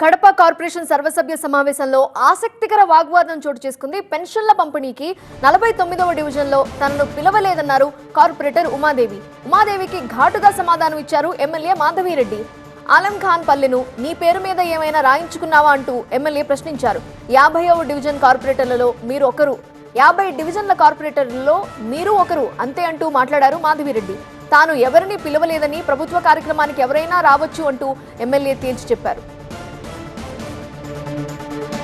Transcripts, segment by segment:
Kadapa corporation సర్వసభ్య సమావేశంలో ఆసక్తికర వాగ్వాదం చోటు చేసుకుంది. పెన్షన్ల పంపిణీకి నలభై తొమ్మిదవ డివిజన్లో తనను పిలవలేదన్నారు కార్పొరేటర్ ఉమాదేవి. ఉమాదేవికి ఘాటుగా సమాధానం ఇచ్చారు ఎమ్మెల్యే మాధవిరెడ్డి. ఆలం ఖాన్ పల్లెను నీ పేరు మీద ఏమైనా రాయించుకున్నావా అంటూ ఎమ్మెల్యే ప్రశ్నించారు. యాభైవ డివిజన్ కార్పొరేటర్లలో మీరు ఒకరు. యాభై డివిజన్ల కార్పొరేటర్లలో మీరు ఒకరు అంతే అంటూ మాట్లాడారు మాధవిరెడ్డి. తాను ఎవరిని పిలవలేదని ప్రభుత్వ కార్యక్రమానికి ఎవరైనా రావచ్చు అంటూ ఎమ్మెల్యే తేల్చి చెప్పారు.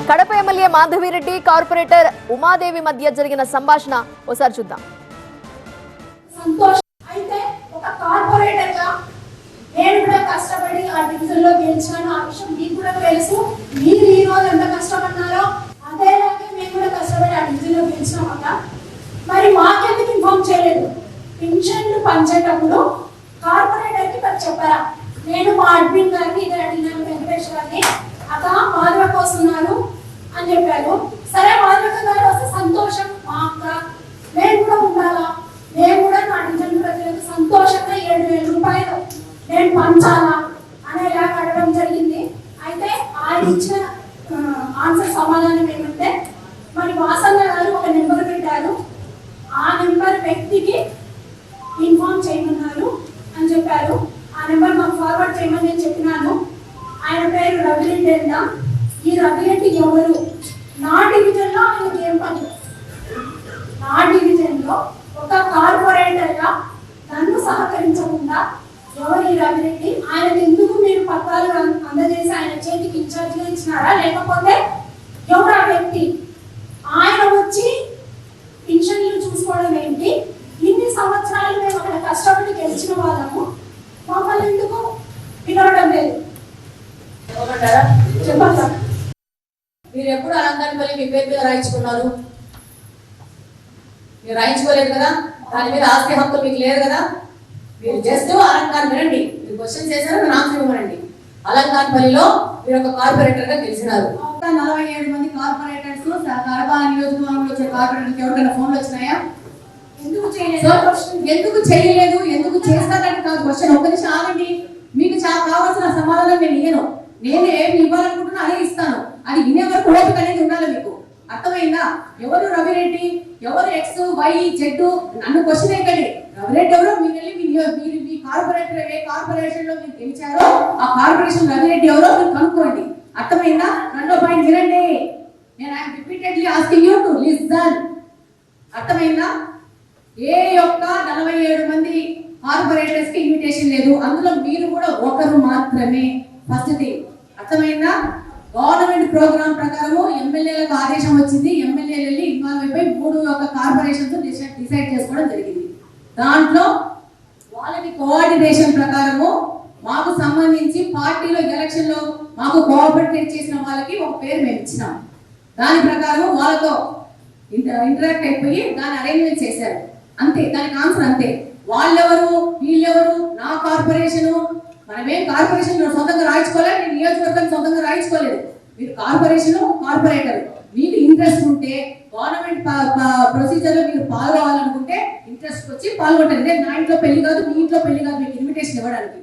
కడప ఎమ్మెల్యే మాధవిరెడ్డి కార్పొరేటర్ ఉమాదేవి మధ్య జరిగిన సంభాషణ ఒకసారి చూద్దాం. సంతోషం. అయితే ఒక కార్పొరేటర్గా నేను కూడా కష్టపడి ఆ డివిజన్లో గెలిచాను. ఆ విషయం మీకు కూడా తెలుసు. మీరు ఈ రోజు ఎంత కష్టపడినారో అదేలాగే మేము కూడా కష్టపడి ఆ డివిజన్లో గెలిచినాం అక్క. మరి మాకెందుకు ఇన్ఫార్మ్ చేయలేదు? పింఛన్లు పంచేటప్పుడు కార్పొరేటర్కి మరి చెప్పారా? నేను మా అడ్మిన్ గారిని ఇదే అడిగినాను వెంకటేష్ అక్క మాధవకు వస్తున్నారు అని చెప్పారు. సరే మాధవ గారు వస్తే సంతోషం మా అక్క నేను కూడా ఉండాలా? నేను కూడా నా డివిజన్ ప్రజలకు సంతోషంగా ఏడు వేల రూపాయలు నేను పంచాలా? అనేలాగా అడగడం జరిగింది. అయితే ఆయన ఇచ్చిన ఆన్సర్ సమాధానం ఏమంటే మరి వాసన్న గారు ఒక నెంబర్ పెట్టారు. ఆ నెంబర్ వ్యక్తికి ఇన్ఫార్మ్ చేయమన్నారు అని చెప్పారు. ఆ నెంబర్ మాకు ఫార్వర్డ్ చేయమని నేను చెప్పినాను. ఆయన పేరు రవిరెడ్డి అంట ఈ రవిరెడ్డి ఎవరు? నా డివిజన్లో ఆయనకి ఏం పని నా డివిజన్లో ఒక కార్పొరేటర్గా నన్ను సహకరించకుండా ఎవరు ఈ రవిరెడ్డి ఆయనకి ఎందుకు మీరు పత్రాలు అందజేసి ఆయన చేతికి ఇన్ఛార్జ్ ఇచ్చినారా? లేకపోతే ఎవరు ఆ వ్యక్తి? ఆయన వచ్చి పెన్షన్లు చూసుకోవడం ఏంటి? ఇన్ని సంవత్సరాలు మేము అక్కడ కష్టపడి గెలిచిన వాళ్ళము. మమ్మల్ని ఎందుకు పిలవడం లేదు? ఏమంటారా చెప్పండి సార్. మీరు ఎప్పుడు అలంకారపల్లి మీ పేరు మీద రాయించుకున్నారు? మీరు రాయించుకోలేదు కదా? దాని మీద ఆస్తి హక్కు మీకు లేదు కదా? మీరు జస్ట్ అలంకారం వినండి. మీరు క్వశ్చన్ చేశారు మీరు ఆన్సర్ ఇవ్వనండి అలంకారపల్లిలో మీరు ఒక కార్పొరేటర్గా గెలిచినారు. మొత్తం నలభై ఏడు మంది కార్పొరేటర్స్ కడప నియోజకవర్గంలో వచ్చే కార్పొరేటర్కి ఎవరికైనా ఫోన్లు వచ్చినాయా? ఎందుకు చేయలేదు? ఎందుకు చేయలేదు? ఎందుకు చేస్తారని కాదు. క్వశ్చన్ ఒక్క నిమిషం ఆగండి. మీకు చాలా కావాల్సిన సమాధానం నేను ఇయ్యను. నేను ఏమి ఇవ్వాలనుకుంటున్నా అదే ఇస్తాను. అది వినే వరకు ఓపిక అనేది ఉండాలి మీకు. అర్థమైందా? ఎవరు రవిరెడ్డి ఎవరు ఎక్స్ వై జెడ్ నన్ను క్వశ్చన్ వేయకండి. రవిరెడ్డి ఎవరు? మీరు వెళ్ళి మీరు మీ కార్పొరేటర్ ఏ కార్పొరేషన్లో మీరు గెలిచారో ఆ కార్పొరేషన్ రవిరెడ్డి ఎవరో మీరు కనుక్కోండి. అర్థమైందా? రెండో పాయింట్ వినండి. నేను I'm repeatedly asking you to listen అర్థమైందా? ఏ యొక్క నలభై ఏడు మంది కార్పొరేటర్స్కి ఇన్విటేషన్ లేదు. అందులో మీరు కూడా ఒకరు మాత్రమే. ఫస్ట్ థింగ్ అర్థమైందా? గవర్నమెంట్ ప్రోగ్రామ్ ప్రకారము ఎమ్మెల్యేలకు ఆదేశం వచ్చింది. ఎమ్మెల్యేలు వెళ్ళి ఇన్వాల్వ్ అయిపోయి మూడు యొక్క కార్పొరేషన్స్ డిసైడ్ చేసుకోవడం జరిగింది. దాంట్లో వాళ్ళకి కోఆర్డినేషన్ ప్రకారము మాకు సంబంధించి పార్టీలో ఎలక్షన్లో మాకు కోఆపరేట్ చేసిన వాళ్ళకి ఒక పేరు మేము ఇచ్చినాం. దాని ప్రకారం వాళ్ళతో ఇంటరాక్ట్ అయిపోయి దాన్ని అరేంజ్మెంట్ చేశారు. అంతే దానికి ఆన్సర్ అంతే. వాళ్ళెవరు వీళ్ళెవరు నా కార్పొరేషన్ మనమేం కార్పొరేషన్ సొంతంగా రాయించుకోలేదు నేను నియోజకవర్గం సొంతంగా రాయించుకోలేదు. మీరు కార్పొరేషన్ కార్పొరేటర్. మీకు ఇంట్రెస్ట్ ఉంటే గవర్నమెంట్ ప్రొసీజర్లో మీరు పాల్గొవాలనుకుంటే ఇంట్రెస్ట్ వచ్చి పాల్గొంటారు. నేను నా ఇంట్లో పెళ్ళి కాదు మీ ఇంట్లో పెళ్ళి కాదు మీకు ఇన్విటేషన్ ఇవ్వడానికి.